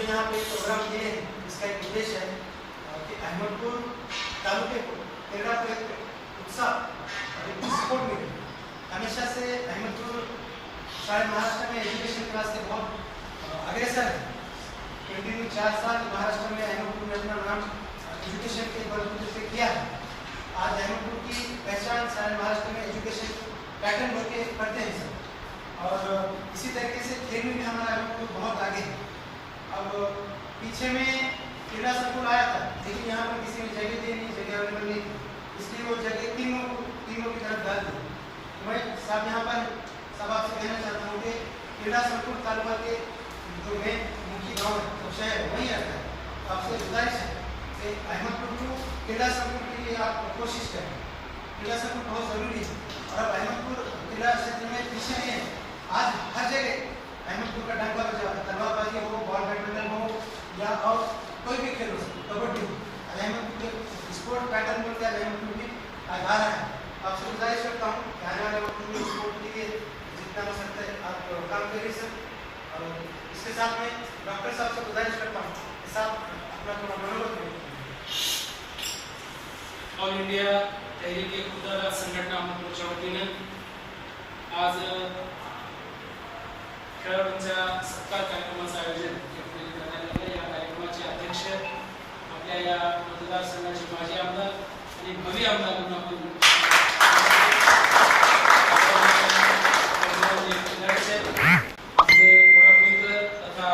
जो यहाँ पे प्रोग्राम किए हैं, इसका एक उद्देश्य है कि अहमदपुर तालुके को क्रीड़ा को एक उत्साह और सपोर्ट मिले। हमेशा से अहमदपुर शायद महाराष्ट्र में एजुकेशन के वास्ते बहुत अग्रसर है। कंटिन्यू चार साल महाराष्ट्र में अहमदपुर ने अपना नाम एजुकेशन के बलबूते पे किया है। आज अहमदपुर की पहचान सारे महाराष्ट्र में एजुकेशन पैटर्न बोल के करते हैं सर और इसी तरीके से खेल में भी हमारा अहमदपुर बहुत आगे है। अब पीछे में क्रीड़ा संकुल आया था। लेकिन यहाँ पर किसी ने जगह दी नहीं, जगह अवेलेबल नहीं। इसलिए वो जगह तीनों तीनों की तरफ़ डाल दी। मैं साहब यहाँ पर सब आपसे कहना चाहता हूँ कि क्रीड़ा संकुल तालुका के जो मेन मुख्य गाँव है तो शहर वहीं आता है। तो आपसे गुजारिश है कि अहमदपुर को क्रीड़ा संकुल के लिए आप कोशिश करें। क्रीड़ा संकुल बहुत ज़रूरी है। और अब अहमदपुर क्रीड़ा क्षेत्र में पीछे नहीं है। आज हर जगह अहमदपुर का डंका। तलवारबाजी हो बॉल बैडमिंटन हो, या और कोई भी खेल हो कबड्डी हो। अहमदपुर के स्पोर्ट पैटर्न बोलते हैं अहमदपुर भी आज है। आपसे गुजारिश करता हूँ कि आने वाले वक्त में स्पोर्ट के लिए जितना हो सकता है, आप काम करिए सर। और इसके साथ में डॉक्टर साहब से गुजारिश करता हूँ कि साहब अपना थोड़ा मनोबल ऑल इंडिया तहरीक खुदाबाद संघटना अहमदपूरच्या वतीनं आज खेळाडूंच्या सत्कार कार्यक्रमाचं आयोजन या करण्यात आलं या कार्यक्रमाचे अध्यक्ष आपल्या या मतदारसंघाचे माजी आमदार आणि भवी आमदार म्हणून आपण आपले परममित्र तथा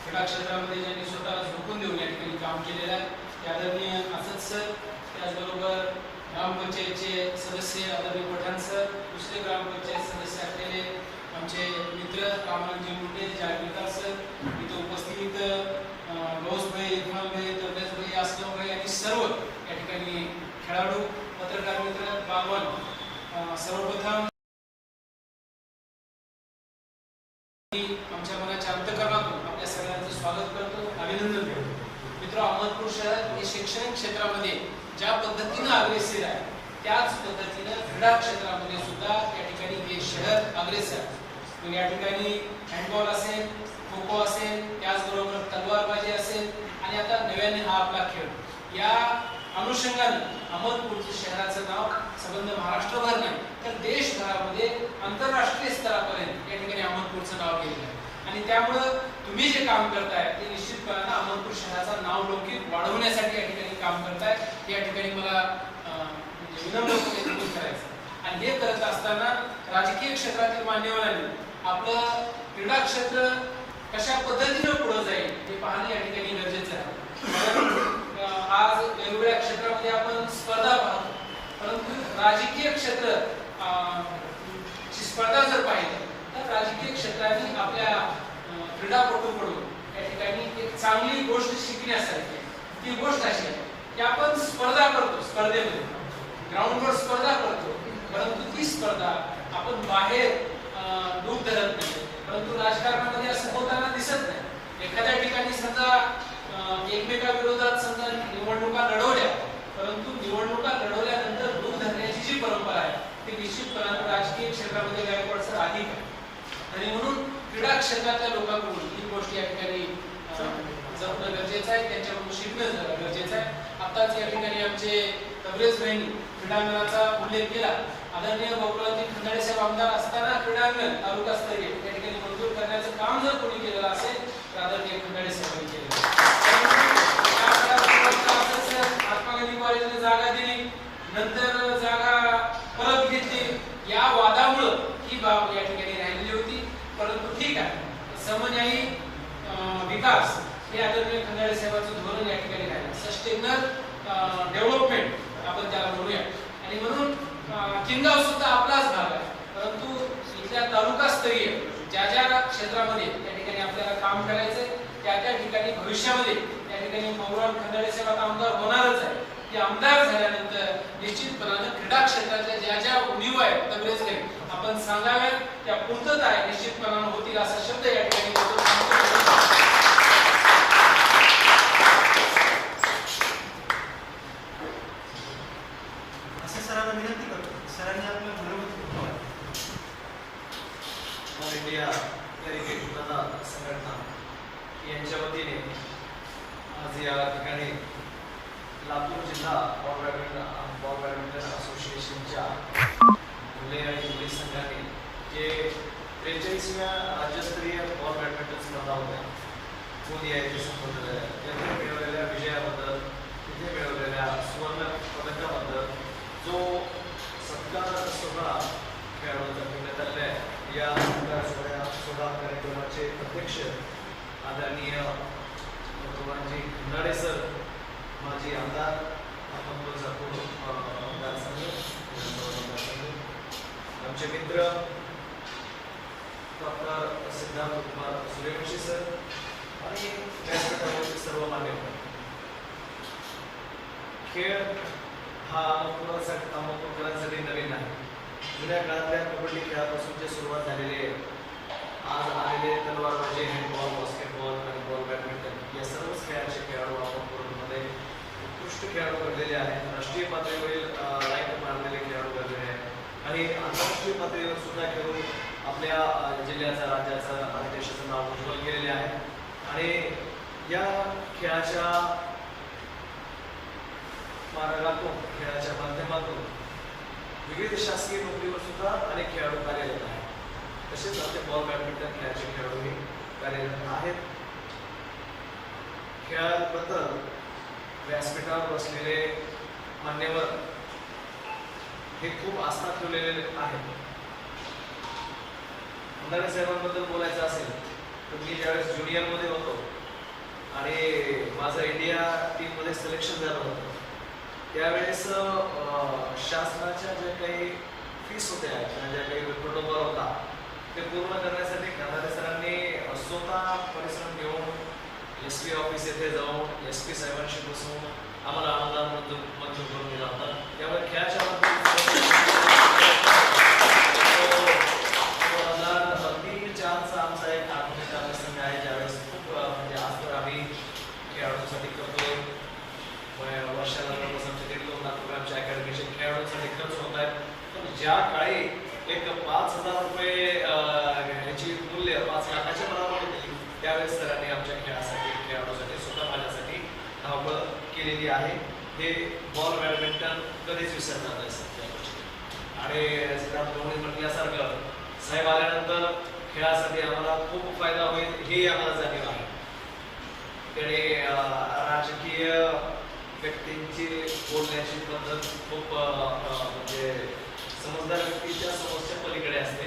क्रीडा क्षेत्रामध्ये ज्यांनी स्वतः झोपून देऊन या ठिकाणी काम केलेलं आहे. ते आदरणीय असद सर त्याचबरोबर ग्रामपंचायतचे सदस्य आदरणीय पठाण सर दुसरे ग्रामपंचायत सदस्य असलेले आमचे मित्र रामानंदजी मुंडे जागृता सर इथं उपस्थित गौस भाई इरफान भाई तरबेज भाई भाई आणि सर्व या ठिकाणी खेळाडू पत्रकार मित्र बागवान सर्वप्रथम आमच्या मनाच्या अंतकरणातून आपल्या सगळ्यांचं स्वागत करतो अभिनंदन करतो. मित्र अहमदपूर शहर हे शैक्षणिक क्षेत्रामध्ये ज्या पद्धतीनं अग्रेसर आहे त्याच पद्धतीनं क्रीडा क्षेत्रामध्ये सुद्धा या ठिकाणी हे शहर अग्रेसर आहे. मग या ठिकाणी हँडबॉल असेल खो खो असेल त्याचबरोबर तलवारबाजी असेल आणि आता नव्याने हा आपला खेळ. या अनुषंगाने अहमदपूरचं शहराचं नाव संबंध महाराष्ट्रभर नाही तर देशभरामध्ये आंतरराष्ट्रीय स्तरापर्यंत या ठिकाणी अहमदपूरचं नाव गेलेलं आहे. आणि त्यामुळं तुम्ही जे काम करताय ते निश्चितपणानं अहमदपूर शहराचा नाव लौकिक वाढवण्यासाठी या ठिकाणी काम करताय. या ठिकाणी मला म्हणजे विनम्रपणे करायचं आणि हे करत असताना राजकीय क्षेत्रातील मान्यवरांनी आपलं क्रीडा क्षेत्र कशा पद्धतीनं पुढे जाईल हे पाहणे या ठिकाणी गरजेचं आहे. आज वेगवेगळ्या क्षेत्रामध्ये आपण स्पर्धा पाहतो. परंतु राजकीय क्षेत्र अं, ची स्पर्धा जर पाहिली तर राजकीय क्षेत्राने आपल्या क्रीडापटूकडून या ठिकाणी एक चांगली गोष्ट शिकण्यासारखी ती गोष्ट अशी आहे की आपण स्पर्धा करतो स्पर्धेमध्ये. ग्राउंडवर स्पर्धा करतो. परंतु ती स्पर्धा आपण बाहेर रूप धरत नाही. परंतु राजकारणामध्ये असं होताना दिसत नाही. एखाद्या ठिकाणी समजा एकमेकाविरोधात समजा निवडणुका लढवल्या परंतु निवडणुका लढवल्यानंतर रूप धरण्याची जी परंपरा आहे ती निश्चितपणाने राजकीय क्षेत्रामध्ये गायकवाड सर अधिक आहे. आणि म्हणून क्रीडा क्षेत्रातल्या लोकांकडून ही गोष्ट या ठिकाणी जपणं गरजेचं आहे. त्यांच्याकडून शिकणं गरजेचं आहे. आताच या ठिकाणी आमचे कवरेज बहिणी क्रीडांगणाचा उल्लेख केला. आदरणीय गोकुळातील खंडाळे साहेब आमदार असताना क्रीडांगण तालुकास्तरीय या ठिकाणी मंजूर करण्याचं काम जर कोणी केलेलं असेल तर आदरणीय खंडाळे साहेबांनी केलेलं महात्मा गांधी कॉलेजने जागा दिली नंतर जागा परत घेतली. या वादामुळं ही बाब या ठिकाणी राहिलेली होती. परंतु ठीक आहे समन्यायी विकास हे आदरणीय खंडाळे साहेबांचं धोरण या ठिकाणी राहिलं. सस्टेनर डेव्हलपमेंट आपण त्याला म्हणूया. आणि म्हणून किनगाव सुद्धा आपलाच भाग आहे. परंतु इथल्या तालुकास्तरीय ज्या ज्या क्षेत्रामध्ये त्या ठिकाणी आपल्याला काम करायचंय त्या त्या ठिकाणी भविष्यामध्ये त्या ठिकाणी मौराम खंडाळे सेवा आता आमदार होणारच आहे. ते आमदार झाल्यानंतर निश्चितपणानं क्रीडा क्षेत्रातल्या ज्या ज्या उणीव आहेत तगडेच काही आपण सांगाव्यात त्या पूर्तता आहे निश्चितपणानं होतील असा शब्द या ठिकाणी बोलतो. असे सरांना विनंती करतो सरांनी आपलं मूलभूत ऑल इंडिया क्रिकेट प्रदा संघटना यांच्या वतीने आज या ठिकाणी लातूर जिल्हा बॉल बॅडमिंटन बॉल बॅडमिंटन असोसिएशनच्या मुले आणि मुली संघाने जे त्रेचाळीसव्या राज्यस्तरीय बॉल बॅडमिंटन स्पर्धा होत्या मोदी आहे ते संपन्न मिळवलेल्या विजयाबद्दल तिथे मिळवलेल्या सुवर्ण पदकाबद्दल जो सत्कार सोहळा खेळाडूंचा करण्यात आलेला आहे या सत्कार सोहळ्या सोहळा कार्यक्रमाचे अध्यक्ष आदरणीय भगवानजी खंडाळे सर माजी आमदार आपण तुळजापूर अ, मतदारसंघ विधानसभा आमचे मित्र डॉक्टर सिद्धार्थ कुमार सूर्यवंशी सर आणि व्यासपीठावरचे सर्व मान्यवर. खेळ हा अमुकरांसाठी अमुकरांसाठी नवीन आहे? जुन्या काळातल्या कबड्डी खेळापासून जे सुरुवात झालेली आहे. आज आलेले तलवारबाजी हँडबॉल बास्केटबॉल व्हॉलीबॉल बॅडमिंटन या सर्वच खेळाचे खेळाडू आपण कोरोनामध्ये उत्कृष्ट खेळाडू घडलेले आहेत. राष्ट्रीय पातळीवरील लाईक मारलेले खेळाडू घडलेले आहेत. आणि आंतरराष्ट्रीय पातळीवर सुद्धा खेळून आपल्या जिल्ह्याचा जिल्ह्याचं राज्याचं आणि देशाचं नाव उज्ज्वल केलेले आहे. आणि या खेळाच्या मार्गातून खेळाच्या माध्यमातून विविध शासकीय नोकरीवर सुद्धा अनेक खेळाडू कार्यरत आहेत. तसेच आपले बॉल बॅडमिंटन खेळाचे खेळाडूही कार्यरत आहेत. खेळाबद्दल व्यासपीठावर बसलेले मान्यवर हे खूप आस्था ठेवलेले आहेत. खंडारे साहेबांबद्दल बोलायचं असेल तर मी ज्यावेळेस ज्युनियरमध्ये होतो आणि माझं इंडिया टीममध्ये सिलेक्शन झालं होतं त्यावेळेस शासनाच्या ज्या काही फीस होत्या किंवा ज्या काही प्रोटोकॉल होता ते पूर्ण करण्यासाठी खानारे सरांनी स्वतः परिश्रम घेऊन एस पी ऑफिस येथे जाऊन एस पी साहेबांशी बसून आम्हाला अनुदान मंजूर करून दिला होता. त्यामुळे खेळाच्या दोन हजार तीन चारचा आमचा एक आत्महत्या प्रसंग आहे ज्यावेळेस खूप अं, म्हणजे आज तर आम्ही खेळाडूंसाठी करतोय व- वर्षाला जवळपास आमचे दीड दोन लाख रुपये आमच्या अकॅडमीचे खेळाडूंसाठी खर्च होत आहेत पण ज्या काळी एक पाच हजार रुपये ह्याची मूल्य पाच लाखाच्या बरोबर होती त्यावेळेस सरांनी आमच्या खेळासाठी खेळाडूसाठी स्वतः माझ्यासाठी धावपळ केलेली आहे. हे बॉल बॅडमिंटन कधीच विसरणार नाही आणि सिद्धार्थ गवळी म्हटल्यासारखं साहेब आल्यानंतर खेळासाठी आम्हाला खूप फायदा होईल हे आम्हाला जाणीव आहे. त्याने राजकीय व्यक्तींची बोलण्याची पद्धत खूप म्हणजे समजदार व्यक्तीच्या समस्या पलीकडे असते.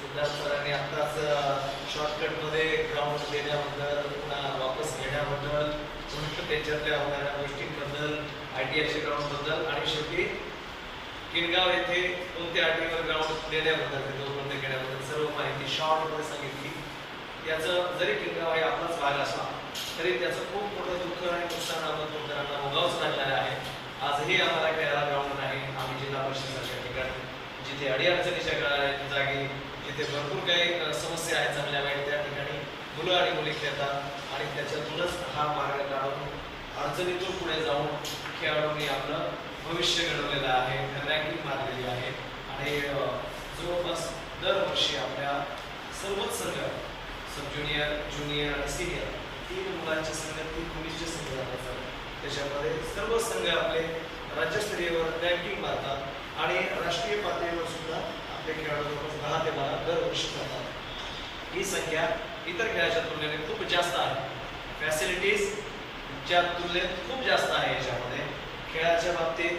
सिद्धार्थ सरांनी आत्ताच शॉर्टकटमध्ये ग्राउंड देण्याबद्दल पुन्हा वापस घेण्याबद्दल त्याच्यातल्या होणाऱ्या गोष्टींबद्दल आय टी आयच्या ग्राउंडबद्दल आणि शेवटी किनगाव येथे कोणत्या अटीवर ग्राउंड देण्याबद्दल बंद केल्याबद्दल सर्व माहिती शॉर्टमध्ये सांगितली. याचं जरी किनगाव हे आपलाच भाग असला तरी त्याचं खूप मोठं दुःख आणि नुकसान आपण तुमच्या भोगावंच लागणार आहे. आजही आम्हाला खेळायला ग्राउंड नाही आम्ही जिल्हा परिषदेच्या ठिकाणी जिथे अडीअडचणीच्या गा- जागी जिथे भरपूर काही समस्या आहेत चांगल्या वाईट त्या ठिकाणी. मुलं आणि मुली खेळतात आणि त्याच्यातूनच हा मार्ग काढून अडचणीतून पुढे जाऊन खेळाडूंनी आपलं भविष्य घडवलेलं आहे रँकिंग मारलेली आहे. आणि जवळपास दरवर्षी आपल्या सर्वच संघ सब ज्युनियर ज्युनियर आणि सिनियर तीन मुलांचे संघ तीन मुलींचे संघ जातात. त्याच्यामध्ये सर्व संघ आपले राज्यस्तरीयवर रँकिंग मारतात. आणि राष्ट्रीय पातळीवर सुद्धा आपले खेळाडू जवळपास दहा ते बारा दरवर्षी जातात ही संख्या इतर खेळाच्या तुलनेने खूप जास्त आहे. फॅसिलिटीज च्या तुलनेत खूप जास्त आहे याच्यामध्ये. खेळाच्या बाबतीत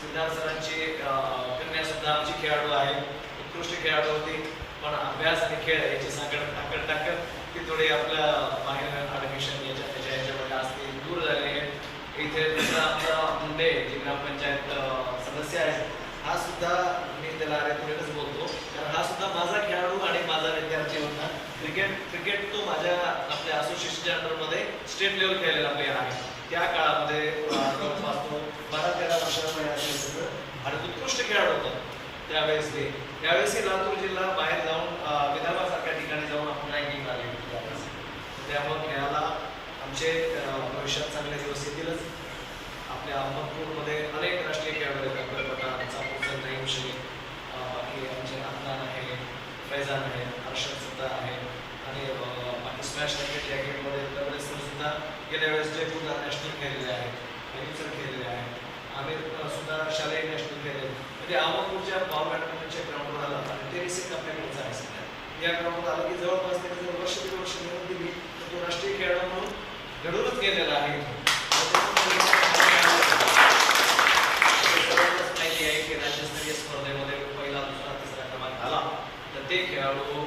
सिद्धार्थ सरांची कन्यासुद्धा आमची खेळाडू आहे. उत्कृष्ट खेळाडू होती. पण अभ्यास आणि खेळ याची सांगड टाकत टाकत ती थोडी आपल्या बाहेर ॲडमिशन याच्या त्याच्या याच्यामध्ये असते दूर झाले इथे दुसरा आमचा मुंडे जिल्हा पंचायत सदस्य आहे हा सुद्धा मी त्याला रेग्युलरच बोलतो. कारण हा सुद्धा माझा खेळाडू आणि माझा विद्यार्थी होता. क्रिकेट क्रिकेट तो माझ्या आपल्या असोसिएशनच्या अंडरमध्ये स्टेट लेवल खेळलेला प्लेअर आहे. त्या काळामध्ये जवळपास तो बारा तेरा वर्षाचा असेल आणि उत्कृष्ट खेळाडू होता. त्यावेळेस ते. त्यावेळेस लातूर जिल्हा बाहेर जाऊन विदर्भासारख्या ठिकाणी जाऊन आपण रँकिंग आली त्यामुळे खेळाला आमचे भविष्यात चांगले दिवस येतीलच. आपल्या अहमदपूरमध्ये अनेक राष्ट्रीय खेळाडू आहेत गटपटा चापूरचा नईम शेख बाकी आमचे अफनान आहे फैजान आहे हर्षद सुद्धा आहे. आणि बाकी स्मॅश क्रिकेट या गेममध्ये दरवेळेस सुद्धा गेल्या वेळेस जयपूरला नॅशनल खेळलेले आहेत. नईम खेळलेले आहेत. आमिर सुद्धा शालेय नॅशनल खेळले म्हणजे अहमदपूरच्या पॉवर बॅडमिंटनच्या ग्राउंडवर आला आणि ते रिसिक आपल्याकडे आहे सध्या. या ग्राउंडवर आलं की जवळपास त्याने जर वर्ष दीड वर्ष मेहनत दिली. तर तो राष्ट्रीय खेळाडू म्हणून घडूनच गेलेला आहे सर्वांनाच माहिती आहे की राज्यस्तरीय स्पर्धेमध्ये पहिला दुसरा तिसरा क्रमांक आला तर ते खेळाडू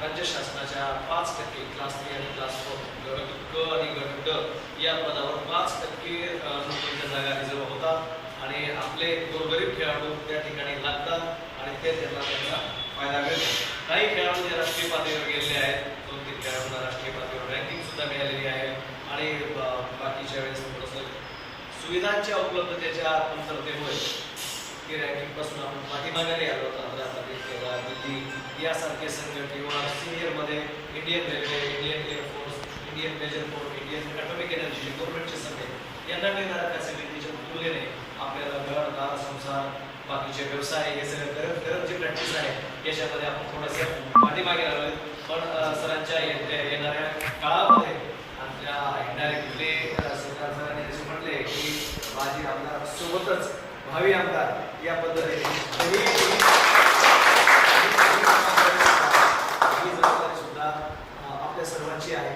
राज्य शासनाच्या पाच टक्के क्लास थ्री आणि क्लास फोर गट क आणि गट ड या पदावर पाच टक्के नोकरीच्या जागा रिझर्व होतात आणि आपले गोरगरीब खेळाडू त्या ठिकाणी लागतात आणि ते त्यांना त्यांचा फायदा मिळतो. काही खेळाडू जे राष्ट्रीय पातळीवर गेलेले आहेत दोन तीन खेळाडूंना राष्ट्रीय पातळीवर रँकिंग सुद्धा मिळालेली आहे. आणि बाकीच्या वेळेस थोडंसं सुविधांच्या उपलब्धतेच्या कमतरतेमुळे की रँकिंगपासून आपण पाठीमागे आलो होतो आंध्र प्रदेश केरळ दिल्ली यासारखे संघ किंवा सिनियरमध्ये Indian railway Indian air force Indian major force Indian atomic energy गव्हर्नमेंटचे संघ यांना मिळणाऱ्या फॅसिलिटीच्या तुलनेने आपल्याला घर दार संसार बाकीचे व्यवसाय हे सगळं करत करत जे प्रॅक्टिस आहे याच्यामध्ये आपण थोडंसं पाठीमागे आलो पण सरांच्या येणाऱ्या काळामध्ये आपल्या इनडायरेक्टली सरकार सरांनी जसे म्हटले की माझी आमदार सोबतच भावी आमदार या पद्धतीने. सुद्धा आपल्या सर्वांची आहे.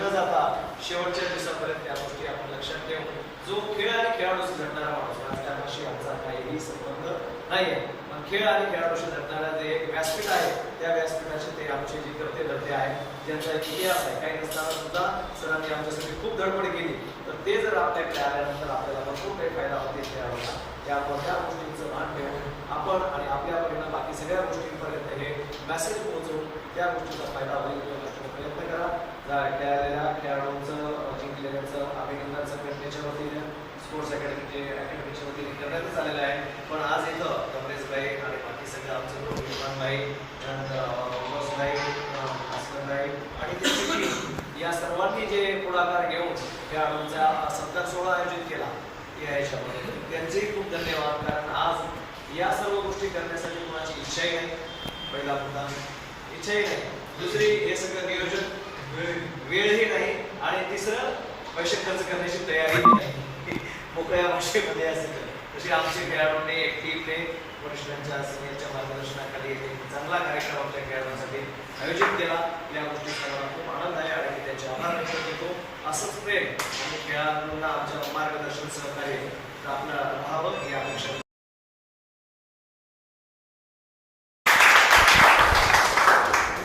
न जाता शेवटच्या दिवसापर्यंत त्या गोष्टी आपण लक्षात ठेवून जो खेळ आणि खेळाडूशी घडणारा माणूस राजकारणाशी आमचा काहीही संबंध नाही आहे खेळ आणि खेळाडूशी झटणारा जे एक व्यासपीठ आहे त्या व्यासपीठाचे ते आमचे जे करते धरते आहेत ज्यांचा एक इतिहास आहे काही नसताना सुद्धा सरांनी आमच्यासाठी खूप धडपड केली. तर ते जर आपल्याकडे आल्यानंतर आपल्याला भरपूर काही फायदा होतील खेळाडूला त्यामुळे त्या गोष्टींचं भान ठेवून आपण आणि आपल्यापर्यंत बाकी सगळ्या गोष्टींपर्यंत हे मेसेज पोहोचवून त्या गोष्टीचा फायदा होईल किंवा प्रयत्न करा. खेळालेल्या खेळाडूंचं जिंकलेल्यांचं अभिनंदन संघटनेच्या वतीने स्पोर्ट्स अकॅडमीचे अकॅडमीच्या वतीने करण्यात आलेलं आहे. पण आज इथं कमरेशभाई आणि बाकी सगळं आमचं ग्रुप विमानभाई भाई भाई आणि त्यांची या सर्वांनी जे पुढाकार घेऊन खेळाडूंचा सत्कार सोहळा आयोजित केला या याच्यामध्ये. त्यांचेही खूप धन्यवाद कारण आज या सर्व गोष्टी करण्यासाठी कोणाची इच्छाही नाही पहिला मुद्दा इच्छाही नाही. दुसरी हे सगळं नियोजन वेळ- वेळही नाही आणि तिसरं पैसे खर्च करण्याची तयारी नाही. मोकळ्या भाषेमध्ये असं तशी आमची खेळाडूंनी एक टीमने वरिष्ठांच्या सिनियरच्या मार्गदर्शनाखाली एक चांगला कार्यक्रम आपल्या खेळाडूंसाठी आयोजित केला. या गोष्टी सर्वांना खूप आनंद आहे आणि त्याचे आभार व्यक्त करतो. असंच प्रेम आणि खेळाडूंना आमच्या मार्गदर्शन सहकार्य आपलं राहावं ही अपेक्षा